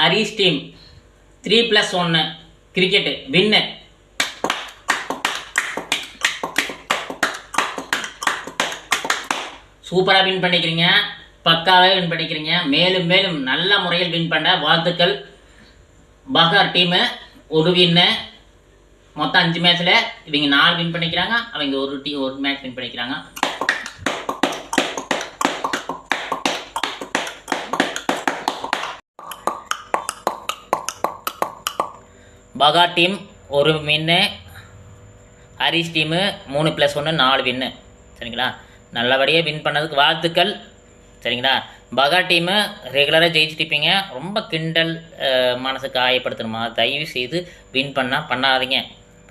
Haris team three plus ஒன்று cricket win சூப்பராக win பண்ணிக்கிறீங்க. பக்காவே வின் பண்ணிக்கிறீங்க. மேலும் மேலும் நல்ல முறையில் வின் பண்ண வாழ்த்துக்கள். பஹார் டீமு ஒரு வின்னு மொத்தம் அஞ்சு மேட்ச்சில் இவங்க நாலு வின் பண்ணிக்கிறாங்க. அவங்க ஒரு டீ ஒரு மேட்ச் வின் பண்ணிக்கிறாங்க. பகா டீம் ஒரு வின்னு ஹரிஷ் டீமு மூணு ப்ளஸ் ஒன்று நாலு வின்னு சரிங்களா? நல்லபடியாக வின் பண்ணதுக்கு வாழ்த்துக்கள். சரிங்களா? பகா டீமு ரெகுலராக ஜெயிச்சுட்டிப்பீங்க ரொம்ப கிண்டல் மனசுக்கு மனசு காயப்படுத்தணுமா தயவு செய்து வின் பண்ணால் பண்ணாதீங்க.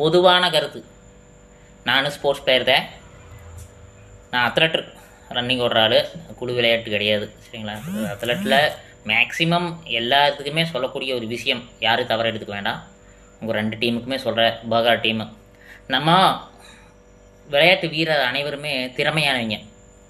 பொதுவான கருத்து. நானும் ஸ்போர்ட்ஸ் பிளேயர் தான். நான் அத்லெட் ரன்னிங் ஓடுற ஆள். குழு விளையாட்டு கிடையாது. சரிங்களா? அத்லெட்டில் மேக்ஸிமம் எல்லாத்துக்குமே சொல்லக்கூடிய ஒரு விஷயம் யாரும் தவறு எடுத்துக்க வேண்டாம். உங்கள் ரெண்டு டீமுக்குமே சொல்கிற பகா டீமு. நம்ம விளையாட்டு வீரர் அனைவருமே திறமையானவங்க.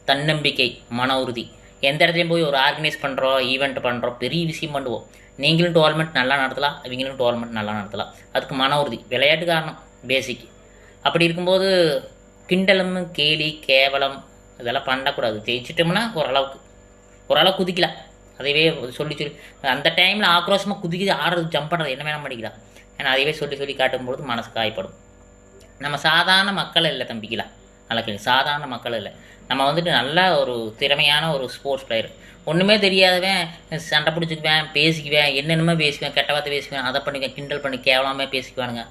தன்னம்பிக்கை மன உறுதி. எந்த இடத்துலையும் போய் ஒரு ஆர்கனைஸ் பண்ணுறோம் ஈவெண்ட் பண்ணுறோம் பெரிய விஷயம் பண்ணுவோம். நீங்களும் டோர்னமெண்ட் நல்லா நடத்தலாம் இவங்களும் டோர்னமெண்ட் நல்லா நடத்தலாம். அதுக்கு மன உறுதி. விளையாட்டு காரணம் பேசிக் அப்படி இருக்கும்போது கிண்டலும் கேலி கேவலம் இதெல்லாம் பண்ணக்கூடாது. ஜெயிச்சிட்டோம்னா ஓரளவுக்கு. ஓரளவு குதிக்கலாம். அதையவே சொல்லி சொல்லி அந்த டைமில் ஆக்ரோஷமாக குதிக்குது ஆடுறது ஜம்ப் பண்ணுறது என்ன வேணால் பண்ணிக்கலாம். ஏன்னா அதையவே சொல்லி சொல்லி காட்டும்பொழுது மனசு காயப்படும். நம்ம சாதாரண மக்கள் இல்லை தம்பிக்கலாம் நல்லா கேள்வி சாதாரண மக்கள் இல்லை நம்ம வந்துட்டு நல்ல ஒரு திறமையான ஒரு ஸ்போர்ட்ஸ் பிளேயர் ஒன்றுமே தெரியாதவன் சண்டை பிடிச்சிக்குவேன் பேசிக்குவேன் என்னென்னமோ பேசுவேன் கெட்ட வார்த்தை பேசுவேன் அதை பண்ணிக்க கிண்டல் பண்ணி கேவலமே பேசிக்குவானுங்க.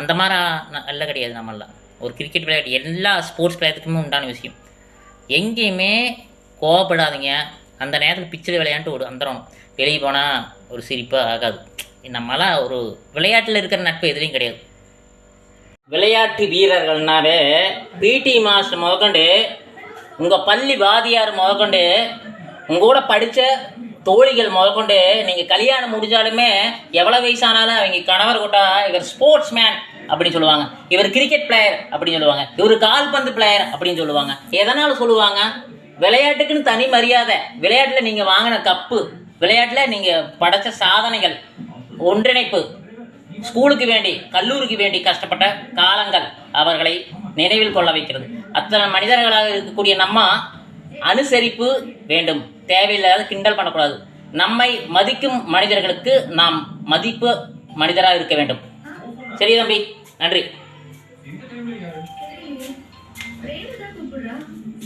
அந்த மாதிரி நல்ல கிடையாது நம்மளாம் ஒரு கிரிக்கெட் விளையாட்டு எல்லா ஸ்போர்ட்ஸ் பிளேயருக்குமே உண்டான விஷயம். எங்கேயுமே கோவப்படாதீங்க. அந்த நேரத்தில் பிச்சில் விளையாண்டு ஒரு அந்தரம். வெளியே போனால் ஒரு சிரிப்பாக ஆகாது. நம்மளாம் ஒரு விளையாட்டில் இருக்கிற நட்பு எதுலேயும் கிடையாது. விளையாட்டு வீரர்கள்னாவே பிடி மாஸ்டர் முதற்கொண்டு உங்கள் பள்ளி வாதியார் முதற்கொண்டு உங்க கூட படித்த தோழிகள் முதற்கொண்டு நீங்கள் கல்யாணம் முடிஞ்சாலுமே எவ்வளோ வயசானாலும் அவங்க கணவர் கூட்டா இவர் ஸ்போர்ட்ஸ் மேன் அப்படின்னு சொல்லுவாங்க. இவர் கிரிக்கெட் பிளேயர் அப்படின்னு சொல்லுவாங்க. இவர் கால்பந்து பிளேயர் அப்படின்னு சொல்லுவாங்க. எதனால் சொல்லுவாங்க? விளையாட்டுக்குன்னு தனி மரியாதை. விளையாட்டில் நீங்கள் வாங்கின கப்பு. விளையாட்டில் நீங்கள் படைச்ச சாதனைகள். ஒன்றிணைப்பு. ஸ்கூலுக்கு வேண்டி கல்லூரிக்கு வேண்டி கஷ்டப்பட்ட காலங்கள் அவர்களை நினைவில் கொள்ள வைக்கிறது. அத்தனை மனிதர்களாக இருக்கக்கூடிய நம்ம அனுசரிப்பு வேண்டும். தேவையில்லாத கிண்டல் பண்ணக்கூடாது. நம்மை மதிக்கும் மனிதர்களுக்கு நாம் மதிப்பு மனிதராக இருக்க வேண்டும். சரி தம்பி? நன்றி.